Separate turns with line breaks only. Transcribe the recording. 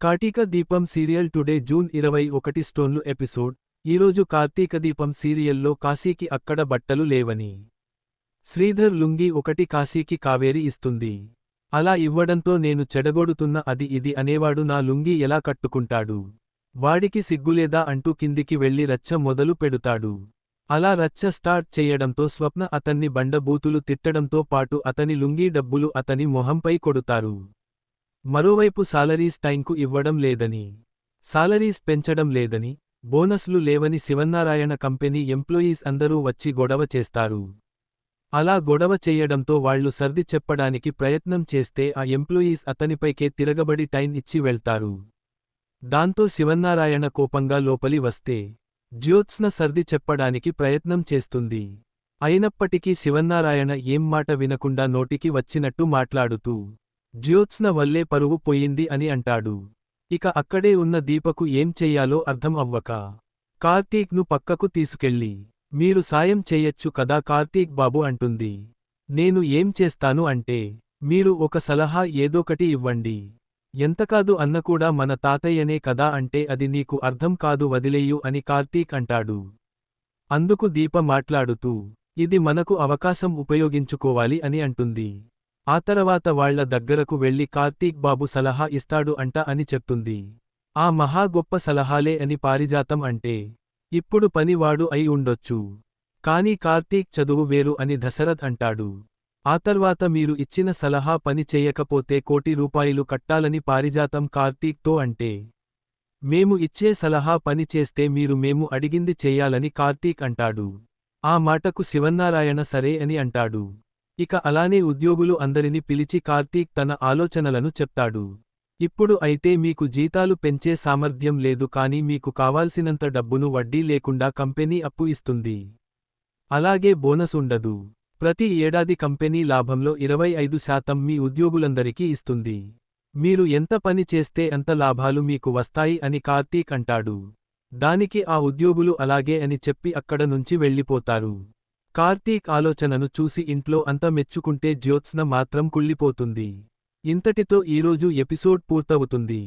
కార్తీక దీపం serial today June ఇరవై ఒకటి స్టోన్లు ఎపిసోడ్. ఈరోజు కార్తీక దీపం సీరియల్లో కాశీకి అక్కడ బట్టలు లేవని. శ్రీధర్ లుంగి ఒకటి కాశీకి కావేరి ఇస్తుంది. అలా ఇవ్వడంతో నేను చెడగొడుతున్న అది ఇది అనేవాడు నా లుంగి ఎలా కట్టుకుంటాడు? వాడికి సిగ్గులేదా అంటూ కిందికి వెళ్ళి రచ్చ మొదలు పెడుతాడు. అలా రచ్చ స్టార్ట్ చేయడంతో స్వప్న అతన్ని బండబూతులు తిట్టడంతో పాటు అతని లుంగీ డబ్బులు అతని మొహంపై కొడుతారు. మరోవైపు సాలరీస్ టైంకు ఇవ్వడం లేదని సాలరీస్ పెంచడం లేదని బోనస్లు లేవని శివన్నారాయణ కంపెనీ ఎంప్లాయీస్ అందరూ వచ్చి గొడవ చేస్తారు. అలా గొడవ చేయడంతో వాళ్ళు సర్ది చెప్పడానికి ప్రయత్నం చేస్తే ఆ ఎంప్లాయీస్ అతనిపైకే తిరగబడి టైం ఇచ్చి వెళ్తారు. దాంతో శివన్నారాయణ కోపంగా లోపలి వస్తే జ్యోత్స్న సర్ది చెప్పడానికి ప్రయత్నం చేస్తుంది. అయినప్పటికీ శివన్నారాయణ ఏం మాట వినకుండా నోటికి వచ్చినట్టు మాట్లాడుతూ జ్యోత్స్న వల్లే పరువు పోయింది అని అంటాడు. ఇక అక్కడే ఉన్న దీపకు ఏం చెయ్యాలో అర్థం అవ్వక కార్తీక్ను పక్కకు తీసుకెళ్ళి మీరు సాయం చెయ్యొచ్చు కదా కార్తీక్ బాబు అంటుంది. నేను ఏం చేస్తాను అంటే మీరు ఒక సలహా ఏదోకటి ఇవ్వండి. ఎంతకాదు అన్న కూడా మన తాతయ్యనే కదా అంటే అది నీకు అర్థం కాదు వదిలేయు అని కార్తీక్ అంటాడు. అందుకు దీప మాట్లాడుతూ ఇది మనకు అవకాశం ఉపయోగించుకోవాలి అని అంటుంది. ఆ తర్వాత వాళ్ళ దగ్గరకు వెళ్ళి కార్తీక్ బాబు సలహా ఇస్తాడు అంట అని చెప్తుంది. ఆ మహా గొప్ప సలహాలే అని పారిజాతం అంటే ఇప్పుడు పనివాడు అయి ఉండొచ్చు. కాని కార్తీక్ చదువు వేరు అని దశరథ్ అంటాడు. ఆ తర్వాత మీరు ఇచ్చిన సలహా పని చెయ్యకపోతే కోటి రూపాయలు కట్టాలని పారిజాతం కార్తీక్తో అంటే మేము ఇచ్చే సలహా పని చేస్తే మీరు మేము అడిగింది చేయాలని కార్తీక్ అంటాడు. ఆ మాటకు శివన్నారాయణ సరే అని అంటాడు. ఇక అలానే ఉద్యోగులు అందరిని పిలిచి కార్తీక్ తన ఆలోచనలను చెప్తాడు. ఇప్పుడు అయితే మీకు జీతాలు పెంచే సామర్థ్యం లేదు కానీ మీకు కావాల్సినంత డబ్బును వడ్డీ లేకుండా కంపెనీ అప్పు ఇస్తుంది. అలాగే బోనస్ ఉండదు. ప్రతి ఏడాది కంపెనీ లాభంలో ఇరవై ఐదు శాతం మీ ఉద్యోగులందరికీ ఇస్తుంది. మీరు ఎంత పని చేస్తే అంత లాభాలు మీకు వస్తాయి అని కార్తీక్ అంటాడు. దానికి ఆ ఉద్యోగులు అలాగే అని చెప్పి అక్కడ నుంచి వెళ్ళిపోతారు. కార్తీక్ ఆలోచనను చూసి ఇంట్లో అంత మెచ్చుకుంటే జ్యోత్స్న మాత్రం కుళ్ళిపోతుంది. ఇంతటితో ఈరోజు ఎపిసోడ్ పూర్తవుతుంది.